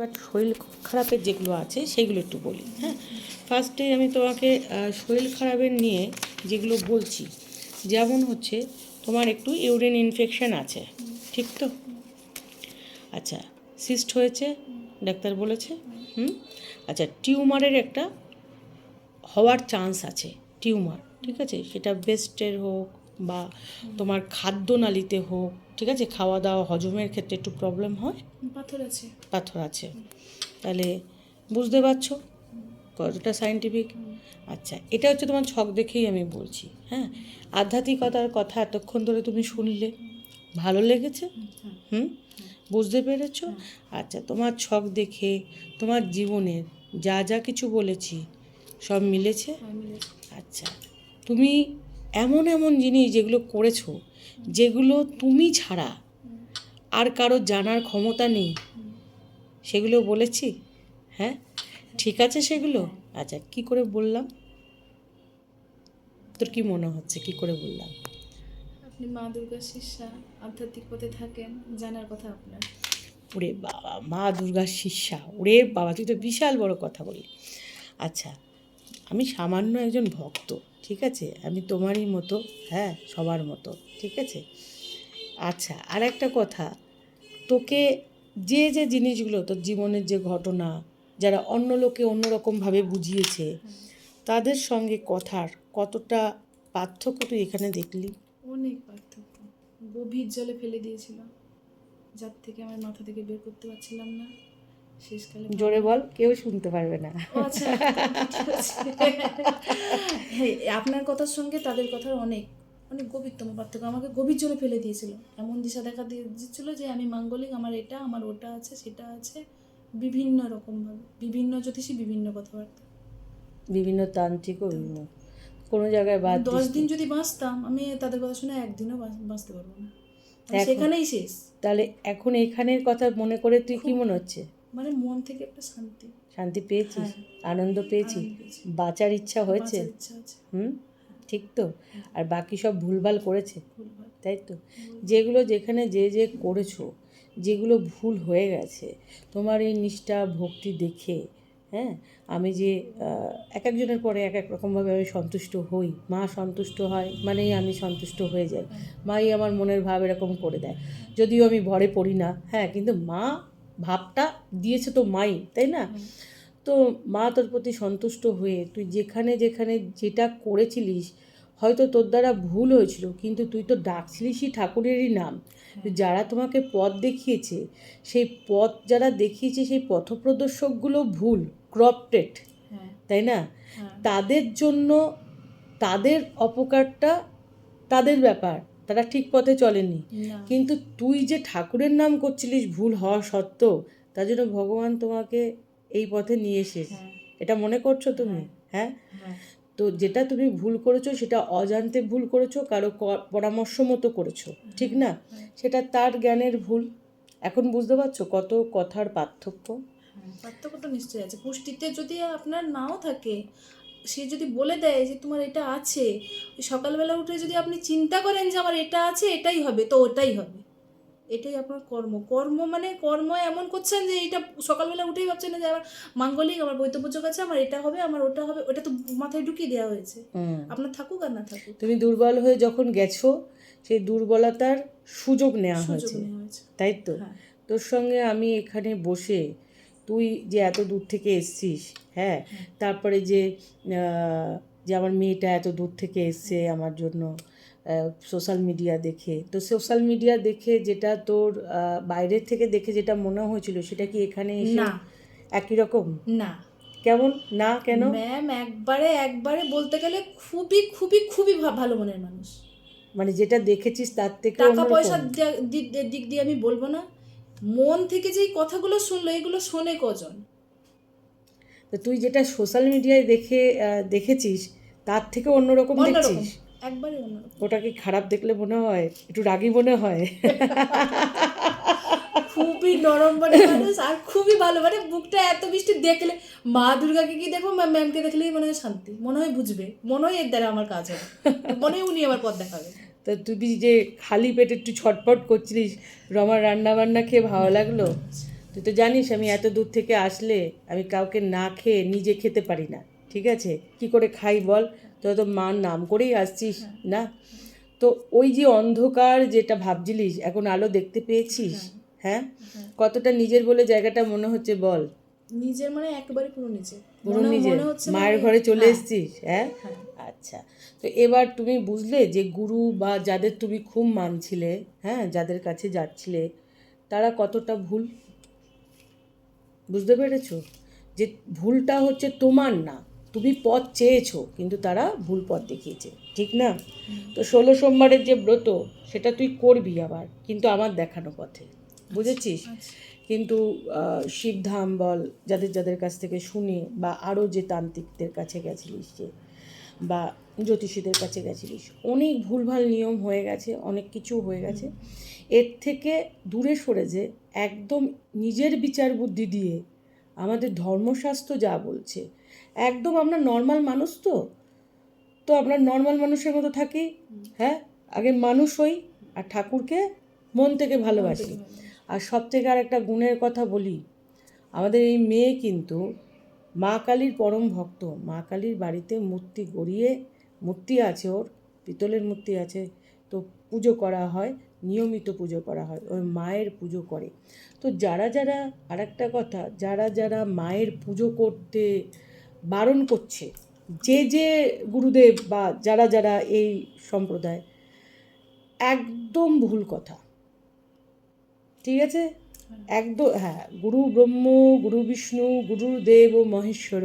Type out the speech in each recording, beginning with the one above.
এবার শরীর খারাপের যেগুলো আছে, সেগুলো একটু বলি হ্যাঁ? ফার্স্টে আমি তোমাকে শরীর খারাপের নিয়ে যেগুলো বলছি, যেমন হচ্ছে তোমার একটু ইউরিন ইনফেকশান আছে, ঠিক তো? আচ্ছা সিস্ট হয়েছে, ডাক্তার বলেছে, হুম? আচ্ছা টিউমারের একটা হওয়ার চান্স আছে, টিউমার, ঠিক আছে? সেটা বেস্টের হোক বা তোমার খাদ্যনালীতে হোক ঠিক আছে? খাওয়া দাওয়া হজমের ক্ষেত্রে একটু প্রবলেম হয়? পাথর আছে। পাথর আছে। তাহলে বুঝতে পারছ? কতটা সাইন্টিফিক আচ্ছা এটা হচ্ছে তোমার ছক দেখেই আমি বলছি হ্যাঁ? আধ্যাত্মিকতার কথা এতক্ষণ ধরে তুমি শুনলে। ভালো লেগেছে? হুম বুঝতে পেরেছ? আচ্ছা তোমার ছক দেখে তোমার জীবনের যা যা কিছু বলেছি সব মিলেছে। আচ্ছা তুমি এমন এমন জিনিস যেগুলো করেছ যেগুলো তুমি ছাড়া আর কারও জানার ক্ষমতা নেই। সেগুলো বলেছি? হ্যাঁ? ঠিক আছে সেগুলো? আচ্ছা কি করে বললাম? তোর কি মনে হচ্ছে? কি করে বললাম? আপনি মা দুর্গা শিষ্যা আধ্যাত্মিক পথে থাকেন জানার কথা আপনার। ওরে বাবা মা দুর্গার শিষ্যা ওরে বাবা তুই তো বিশাল বড় কথা বলি আচ্ছা আমি সামান্য একজন ভক্ত। ঠিক আছে? আমি তোমারই মতো হ্যাঁ সবার মতো, ঠিক আছে? আচ্ছা আর একটা কথা। তোকে যে যে জিনিসগুলো, তোর জীবনের যে ঘটনা, যারা অন্য লোকে অন্যরকমভাবে বুঝিয়েছে, তাদের সঙ্গে কথার কতটা পার্থক্য তুই এখানে দেখলি? অনেক পার্থক্য। গভীর জলে ফেলে দিয়েছিল। যার থেকে আমার মাথা থেকে বের করতে পারছিলাম না। শেষকালে জোরে বল কেউ শুনতে পারবে না। আচ্ছা। হ্যাঁ আপনার কথার সঙ্গে তাদের কথার অনেক অনেক গভীরতম পার্থক্য। আমাকে গভীর জলে ফেলে দিয়েছিল। এমন দিশা দেখা দিয়ে দিচ্ছিল যে আমি মাঙ্গলিক আমার এটা আমার ওটা আছে সেটা আছে। বিভিন্ন রকমভাবে বিভিন্ন জ্যোতিষী বিভিন্ন কথাবার্তা। বিভিন্ন তান্ত্রিক বিভিন্ন। কোনো জায়গায় বাদ দশ দিন যদি বাঁচতাম আমি তাদের কথা শুনে একদিনও বাঁচ- বাঁচতে পারব না। সেখানেই শেষ। তাহলে এখন এখানের কথা মনে করে তুই কি মনে হচ্ছে? মানে মন থেকে একটা শান্তি। শান্তি পেয়েছিস? হ্যাঁ। আনন্দ পেয়েছি আনন্দ পেয়েছি। বাঁচার ইচ্ছা হয়েছে? হুম? ঠিক তো? আর বাকি সব ভুলভাল করেছে? তাই তো? যেগুলো যেখানে যে যে করেছ যেগুলো ভুল হয়ে গেছে তোমার এই নিষ্ঠা ভক্তি দেখে হ্যাঁ? আমি যে এক একজনের পরে এক এক রকমভাবে আমি সন্তুষ্ট হই। মা সন্তুষ্ট হয় মানেই আমি সন্তুষ্ট হয়ে যাই। মাই আমার মনের ভাব এরকম করে দেয়। যদিও আমি ভরে পড়ি না হ্যাঁ? কিন্তু মা ভাবটা দিয়েছে তো মাই তাই না? তো মা তোর প্রতি সন্তুষ্ট হয়ে তুই যেখানে যেখানে যেটা করেছিলিস হয়তো তোর দ্বারা ভুল হয়েছিল কিন্তু তুই তো ডাকছিলিসই ঠাকুরেরই নাম। যারা তোমাকে পথ দেখিয়েছে সেই পথ যারা দেখিয়েছে সেই পথপ্রদর্শকগুলো ভুল ক্রপটেড হ্যাঁ। তাই না? হ্যাঁ। তাদের জন্য তাদের অপকারটা তাদের ব্যাপার। তারা ঠিক পথে চলেনি। কিন্তু তুই যে ঠাকুরের নাম করছিলিস ভুল হওয়া সত্ত্বেও তার জন্য ভগবান তোমাকে এই পথে নিয়ে এসেছে। হ্যাঁ। এটা মনে করছ তুমি? হ্যাঁ? হ্যাঁ। তো যেটা তুমি ভুল করেছ সেটা অজান্তে ভুল করেছ কারও পরামর্শ মতো করেছ। ঠিক না? সেটা তার জ্ঞানের ভুল। এখন বুঝতে পারছ কত কথার পার্থক্য? হ্যাঁ, পার্থক্য তো নিশ্চয়ই আছে। পুষ্টিতে যদি আপনার নাও থাকে সে যদি বলে দেয় যে তোমার এটা আছে সকালবেলা উঠে যদি আপনি চিন্তা করেন যে আমার এটা আছে এটাই হবে তো ওটাই হবে। এটাই আপনার কর্ম। কর্ম মানে কর্ম এমন করছেন যে এটা সকালবেলা উঠেই ভাবছেন যে আমার মাঙ্গলিক আমার বৈতপুজোক আছে আমার এটা হবে আমার ওটা হবে ওটা তো মাথায় ঢুকিয়ে দেওয়া হয়েছে। আপনার থাকুক আর না থাকুক। তুমি দুর্বল হয়ে যখন গেছো সেই দুর্বলতার সুযোগ নেওয়া সুযোগ হয়েছে। নেওয়া হয়েছে। তাই তো? হ্যাঁ। তোর সঙ্গে আমি এখানে বসে তুই যে এত দূর থেকে এসছিস হ্যাঁ? তারপরে যে যে আমার মেয়েটা এত দূর থেকে এসছে আমার জন্য সোশ্যাল মিডিয়া দেখে। তো সোশ্যাল মিডিয়া দেখে যেটা তোর বাইরের থেকে দেখে যেটা মনে হয়েছিল সেটা কি এখানে এসে না। একই রকম? না। কেমন? না কেন? ম্যাম একবারে একবারে বলতে গেলে খুবই খুবই খুবই ভালো মনের মানুষ। মানে যেটা দেখেছিস তার থেকে টাকা পয়সার দিক দিয়ে আমি বলব না। মন থেকে যেই কথাগুলো শুনলো এগুলো শোনে কজন? তো তুই যেটা সোশ্যাল মিডিয়ায় দেখে দেখেছিস তার থেকে অন্যরকম দেখছিস? একবারে অন্যরকম। ওটা কি খারাপ দেখলে মনে হয়? একটু রাগি মনে হয়? খুবই নরম মানে মানুষ আর খুবই ভালো মানে বুকটা এত বৃষ্টি দেখলে মা দুর্গাকে কি দেখব? ম্যাম ম্যামকে দেখলেই মনে হয় শান্তি মনে হয় বুঝবে মনে হয় এর দ্বারা আমার কাজ হবে মনে হয় উনি আমার পথ দেখাবে। তো তুই যে খালি পেটে একটু ছটপট করছিলিস রমার রান্না বান্না খেয়ে ভালো লাগল? তুই তো জানিস আমি এত দূর থেকে আসলে আমি কাউকে না খেয়ে নিজে খেতে পারি না ঠিক আছে? কি করে খাই বল? তুই তো মার নাম করেই আসছিস না? তো ওই যে অন্ধকার যেটা ভাবছিলিস এখন আলো দেখতে পেয়েছিস? হ্যাঁ? কতটা নিজের বলে জায়গাটা মনে হচ্ছে বল? নিজের মানে একেবারে পুরো নিজের। পুরো নিজের। মায়ের মানে- ঘরে চলে হ্যাঁ, এসেছিস হ্যাঁ? হ্যাঁ। আচ্ছা তো এবার তুমি বুঝলে যে গুরু বা যাদের তুমি খুব মানছিলে হ্যাঁ যাদের কাছে যাচ্ছিলে তারা কতটা ভুল? বুঝতে পেরেছ? যে ভুলটা হচ্ছে তোমার না তুমি পথ চেয়েছো কিন্তু তারা ভুল পথ দেখিয়েছে ঠিক না? তো ষোলো সোমবারের যে ব্রত সেটা তুই করবি আবার কিন্তু আমার দেখানো পথে বুঝেছিস? আচ্ছা। কিন্তু আহ, শিবধাম বল যাদের যাদের কাছ থেকে শুনে বা আরও যে তান্ত্রিকদের কাছে গেছিলিস যে বা জ্যোতিষীদের কাছে গেছিলিস অনেক ভুলভাল নিয়ম হয়ে গেছে অনেক কিছু হয়ে গেছে। এর থেকে দূরে সরে যে একদম নিজের বিচার বুদ্ধি দিয়ে আমাদের ধর্মশাস্ত্র যা বলছে একদম আমরা নর্মাল মানুষ তো তো আমরা নর্মাল মানুষের মতো থাকি হ্যাঁ? আগে মানুষ হই আর ঠাকুরকে মন থেকে ভালোবাসি। আর সব থেকে আর একটা গুণের কথা বলি আমাদের এই মেয়ে কিন্তু মা কালীর পরম ভক্ত। মা কালীর বাড়িতে মূর্তি গড়িয়ে, মূর্তি আছে ওর, পিতলের মূর্তি আছে, তো পুজো করা হয়, নিয়মিত পুজো করা হয় ওই মায়ের পুজো করে। তো যারা যারা আর একটা কথা, যারা যারা মায়ের পুজো করতে বারণ করছে, যে যে গুরুদেব বা যারা যারা এই সম্প্রদায়, একদম ভুল কথা। ঠিক আছে? একদম হ্যাঁ গুরু ব্রহ্ম গুরু বিষ্ণু গুরুদেব ও মহেশ্বর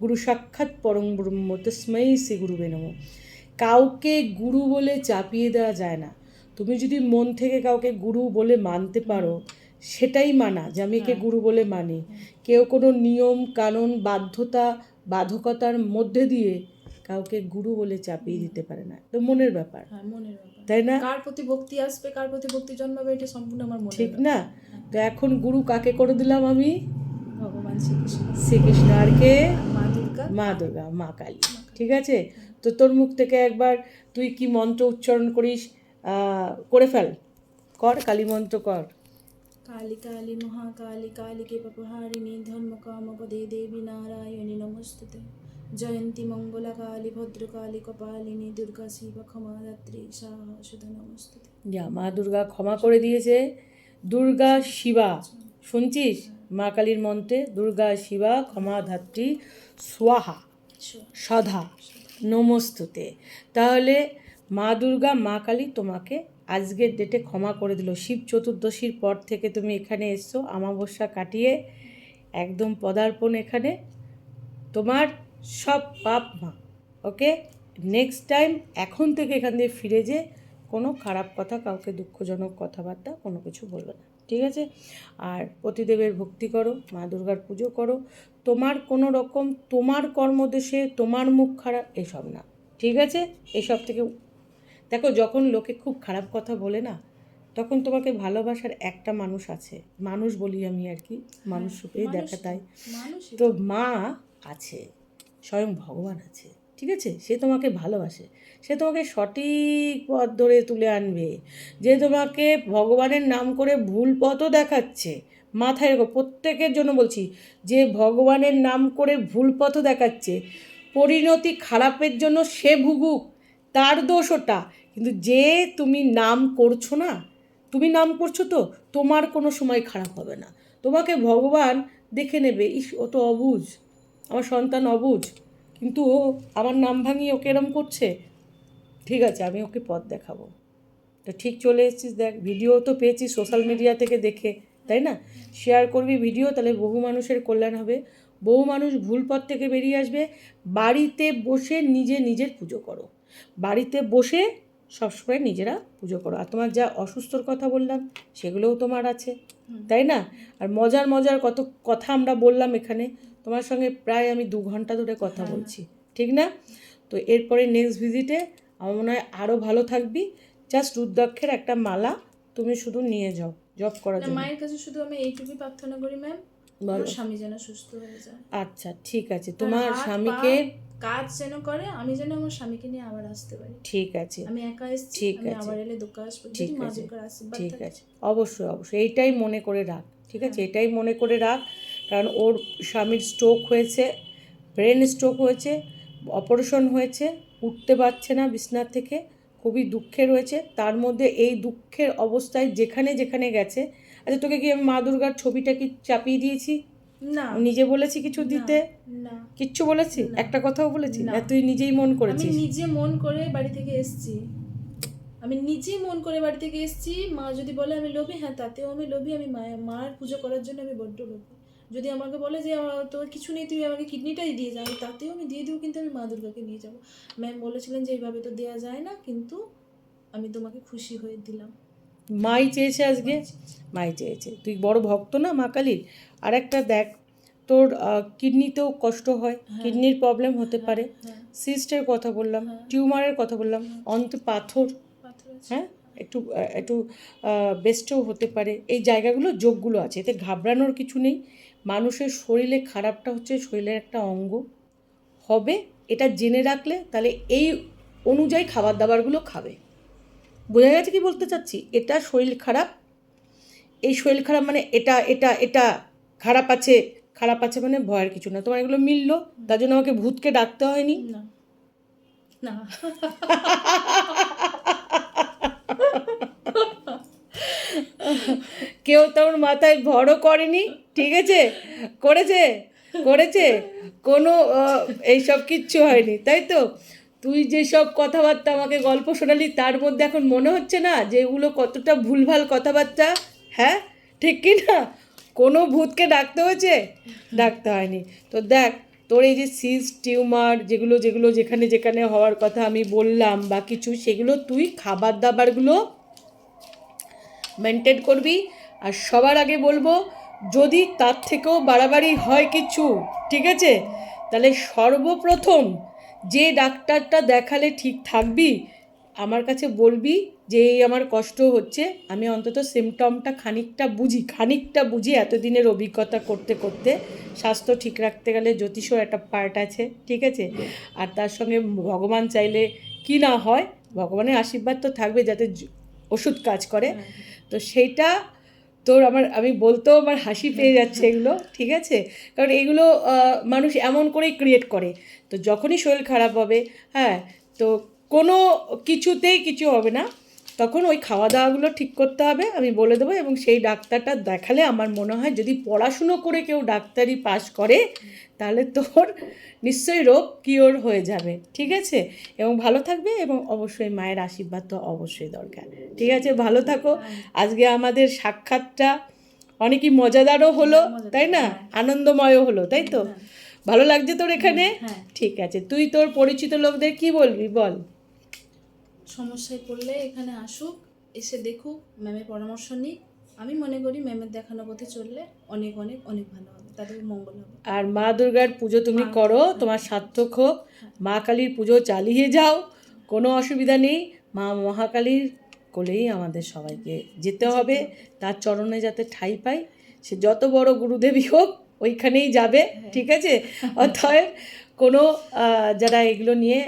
গুরু সাক্ষাৎ পরম ব্রহ্ম তস্মৈ শ্রী গুরুবে নম। কাউকে গুরু বলে চাপিয়ে দেওয়া যায় না। তুমি যদি মন থেকে কাউকে গুরু বলে মানতে পারো সেটাই মানা যে আমি একে গুরু বলে মানি। কেউ কোনো নিয়ম কানুন বাধ্যতা বাধকতার মধ্যে দিয়ে কাউকে গুরু বলে চাপিয়ে দিতে পারে না। তো মনের ব্যাপার। হ্যাঁ মনের ব্যাপার। তাই না? কার প্রতি ভক্তি আসবে কার প্রতি ভক্তি জন্মাবে এটা সম্পূর্ণ আমার মনে ঠিক না? তো এখন গুরু কাকে করে দিলাম আমি? ভগবান শ্রীকৃষ্ণ। শ্রীকৃষ্ণ আর কে? মা দুর্গা। মা দুর্গা মা কালী। ঠিক আছে? তো তোর মুখ থেকে একবার তুই কি মন্ত্র উচ্চারণ করিস আহ, করে ফেল। কর কালী মন্ত্র কর। কালী কালী মহাকালী কালীকে পপহারিণী ধর্ম কামপদে দেবী নারায়ণী নমস্তুতে। জয়ন্তী মঙ্গলা কালী ভদ্রকালী, কপালিনী, দুর্গা শিব, ক্ষমাদাত্রী সাহা সুধা যা মা দুর্গা ক্ষমা করে দিয়েছে। দুর্গা শিবা, শুনছিস? মা কালীর মন্ত্রে, দুর্গা শিবা ক্ষমা ধাত্রী স্বাহা, সধা, নমস্তুতে। তাহলে মা দুর্গা, মা কালী তোমাকে আজকের ডেটে ক্ষমা করে দিল। শিব চতুর্দশীর পর থেকে তুমি এখানে এসছো, আমাবস্যা কাটিয়ে একদম পদার্পণ এখানে। তোমার সব পাপ মা ওকে নেক্সট টাইম এখন থেকে এখান দিয়ে ফিরে যে কোনো খারাপ কথা কাউকে দুঃখজনক কথাবার্তা কোনো কিছু বলবে না ঠিক আছে? আর পতিদেবের ভক্তি করো মা দুর্গার পুজো করো তোমার কোনো রকম তোমার কর্মদেশে তোমার মুখ খারাপ এসব না ঠিক আছে? এসব থেকে দেখো যখন লোকে খুব খারাপ কথা বলে না তখন তোমাকে ভালোবাসার একটা মানুষ আছে মানুষ বলি আমি আর কি মানুষ রূপেই দেখা তাই। তো মা আছে স্বয়ং ভগবান আছে, ঠিক আছে? সে তোমাকে ভালোবাসে, সে তোমাকে সঠিক পথ ধরে তুলে আনবে, যে তোমাকে ভগবানের নাম করে ভুল পথও দেখাচ্ছে, মাথায় রেখো, প্রত্যেকের জন্য বলছি, যে ভগবানের নাম করে ভুল পথও দেখাচ্ছে, পরিণতি খারাপের জন্য সে ভুগুক, তার দোষ ওটা, কিন্তু যে তুমি নাম করছ না, তুমি নাম করছ তো, তোমার কোনো সময় খারাপ হবে না। তোমাকে ভগবান দেখে নেবে, ইস, ও তো অবুঝ আমার সন্তান অবুজ, কিন্তু ও আমার নাম ভাঙিয়ে ওকে এরম করছে? ঠিক আছে, আমি ওকে পথ দেখাবো। তো ঠিক চলে এসেছিস দেখ, ভিডিও তো পেয়েছিস সোশ্যাল মিডিয়া থেকে দেখে, তাই না? শেয়ার করবি ভিডিও, তাহলে বহু মানুষের কল্যাণ হবে। বহু মানুষ ভুল পথ থেকে বেরিয়ে আসবে। বাড়িতে বসে নিজে নিজের পুজো করো। বাড়িতে বসে সবসময় নিজেরা পুজো করো। আর তোমার যা অসুস্থর কথা বললাম, সেগুলোও তোমার আছে, তাই না? আর মজার মজার কত কথা আমরা বললাম এখানে। তোমার সঙ্গে প্রায় আমি দু ঘণ্টা ধরে কথা বলছি ঠিক না? তো এরপরে নেক্সট ভিজিটে আমার মনে হয় আরও ভালো থাকবি। জাস্ট রুদ্রাক্ষের একটা মালা তুমি শুধু নিয়ে যাও জব করার জন্য। মায়ের কাছে শুধু আমি এইটুকুই প্রার্থনা করি ম্যাম বলো। স্বামী যেন সুস্থ হয়ে যায়। আচ্ছা ঠিক আছে। তোমার স্বামীকে কাজ যেন করে আমি যেন আমার স্বামীকে নিয়ে আবার আসতে পারি। ঠিক আছে। আমি একা এসেছি ঠিক আছে। আবার এলে দুঃখ আসব ঠিক আছে। ঠিক আছে। অবশ্যই অবশ্যই। এইটাই মনে করে রাখ ঠিক আছে? এটাই মনে করে রাখ কারণ ওর স্বামীর স্ট্রোক হয়েছে ব্রেন স্ট্রোক হয়েছে অপারেশন হয়েছে উঠতে পারছে না বিছনার থেকে খুবই দুঃখে রয়েছে। তার মধ্যে এই দুঃখের অবস্থায় যেখানে যেখানে গেছে আচ্ছা তোকে কি আমি মা দুর্গার ছবিটা কি চাপিয়ে দিয়েছি? না। নিজে বলেছি কিছু দিতে? না। কিচ্ছু বলেছি? একটা কথাও বলেছি? না। তুই নিজেই মন আমি করেছিস নিজে মন করে বাড়ি থেকে এসেছি। আমি নিজেই মন করে বাড়ি থেকে এসেছি। মা যদি বলে আমি লোভী হ্যাঁ তাতেও আমি লোভী। আমি মায়ের মার পুজো করার জন্য আমি বড্ড লোভী। যদি আমাকে বলে যে আমার তোর কিছু নেই তুই আমাকে কিডনিটাই দিয়ে যাবি তাতেও আমি দিয়ে দেবো কিন্তু আমি মা দুর্গাকে নিয়ে যাব। ম্যাম বলেছিলেন যে এইভাবে তো দেওয়া যায় না কিন্তু আমি তোমাকে খুশি হয়ে দিলাম। মাই চেয়েছে আজকে? মাই চেয়েছে। তুই বড় ভক্ত না মা কালীর? আর একটা দেখ তোর কিডনিতেও কষ্ট হয় কিডনির প্রবলেম হতে পারে। হ্যাঁ। সিস্টের কথা বললাম হ্যাঁ। টিউমারের কথা বললাম অন্ত পাথর। পাথর হ্যাঁ? একটু একটু বেস্টও হতে পারে। এই জায়গাগুলো যোগগুলো আছে। এতে ঘাবড়ানোর কিছু নেই। মানুষের শরীরে খারাপটা হচ্ছে শরীরের একটা অঙ্গ। হবে এটা জেনে রাখলে তাহলে এই অনুযায়ী খাবার দাবারগুলো খাবে। বোঝা গেছে কি বলতে চাচ্ছি? এটা শরীর খারাপ এই শরীর খারাপ মানে এটা এটা এটা খারাপ আছে খারাপ আছে মানে ভয়ের কিছু না। তোমার এগুলো মিললো তার জন্য আমাকে ভূতকে ডাকতে হয়নি? না। না। কেউ তোর মাথায় ভরও করেনি? ঠিক আছে? করেছে? করেছে? কোনো এইসব কিচ্ছু হয়নি, তাই তো? তুই যেসব কথাবার্তা আমাকে গল্প শোনালি, তার মধ্যে এখন মনে হচ্ছে না যে এগুলো কতটা ভুলভাল কথাবার্তা? হ্যাঁ? ঠিক কি না? কোনো ভূতকে ডাকতে হয়েছে? ডাকতে হয়নি। তো দেখ, তোর এই যে সিস টিউমার, যেগুলো যেগুলো যেখানে যেখানে হওয়ার কথা আমি বললাম বা কিছু, সেগুলো তুই খাবার দাবারগুলো মেনটেন করবি। আর সবার আগে বলব যদি তার থেকেও বাড়াবাড়ি হয় কিছু ঠিক আছে? তাহলে সর্বপ্রথম যে ডাক্তারটা দেখালে ঠিক থাকবি আমার কাছে বলবি যে এই আমার কষ্ট হচ্ছে আমি অন্তত সিমটমটা খানিকটা বুঝি খানিকটা বুঝি এতদিনের অভিজ্ঞতা করতে করতে। স্বাস্থ্য ঠিক রাখতে গেলে জ্যোতিষও একটা পার্ট আছে ঠিক আছে? আর তার সঙ্গে ভগবান চাইলে কি না হয় ভগবানের আশীর্বাদ তো থাকবে যাতে ওষুধ কাজ করে। তো সেইটা তোর আমার আমি বলতেও আমার হাসি পেয়ে যাচ্ছে এগুলো ঠিক আছে? কারণ এগুলো মানুষ এমন করেই ক্রিয়েট করে। তো যখনই শরীর খারাপ হবে হ্যাঁ তো কোনো কিছুতেই কিছু হবে না। তখন ওই খাওয়া দাওয়াগুলো ঠিক করতে হবে আমি বলে দেবো এবং সেই ডাক্তারটা দেখালে আমার মনে হয় যদি পড়াশুনো করে কেউ ডাক্তারি পাস করে তাহলে তোর নিশ্চয়ই রোগ কিওর হয়ে যাবে ঠিক আছে? এবং ভালো থাকবে এবং অবশ্যই মায়ের আশীর্বাদ তো অবশ্যই দরকার ঠিক আছে? ভালো থাকো। আজকে আমাদের সাক্ষাৎটা অনেকই মজাদারও হলো তাই না? আনন্দময়ও হলো তাই তো? ভালো লাগছে তোর এখানে? হ্যাঁ। ঠিক আছে। তুই তোর পরিচিত লোকদের কি বলবি বল? সমস্যায় পড়লে এখানে আসুক এসে দেখুক ম্যামের পরামর্শ নিক। আমি মনে করি ম্যামের দেখানো পথে চললে অনেক অনেক অনেক ভালো হবে তাদের মঙ্গল হবে। আর মা দুর্গার পুজো তুমি করো তোমার সার্থক হোক। মা কালীর পুজো চালিয়ে যাও কোনো অসুবিধা নেই। মা মহাকালীর কোলেই আমাদের সবাইকে যেতে হবে তার চরণে যাতে ঠাই পাই। সে যত বড় গুরুদেবী হোক ওইখানেই যাবে ঠিক আছে? অতএব কোনো যারা এগুলো নিয়ে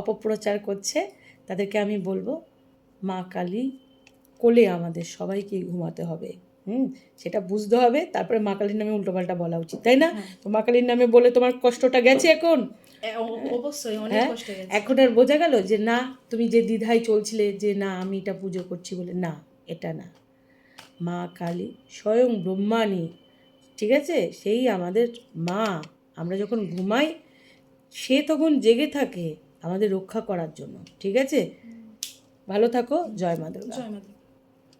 অপপ্রচার করছে তাদেরকে আমি বলব মা কালী কোলে আমাদের সবাইকে ঘুমাতে হবে। হুম? সেটা বুঝতে হবে তারপরে মা কালীর নামে উল্টোপাল্টা বলা উচিত তাই না? তো মা কালীর নামে বলে তোমার কষ্টটা গেছে এখন? অবশ্যই অনেক হ্যাঁ? কষ্ট এখন আর বোঝা গেল যে না তুমি যে দ্বিধায় চলছিলে যে না আমি এটা পুজো করছি বলে না এটা না। মা কালী স্বয়ং ব্রহ্মাণী ঠিক আছে? সেই আমাদের মা। আমরা যখন ঘুমাই সে তখন জেগে থাকে। আমাদের রক্ষা করার জন্য। ঠিক আছে? ভালো থাকো। জয় মা দুর্গা। জয় মাতা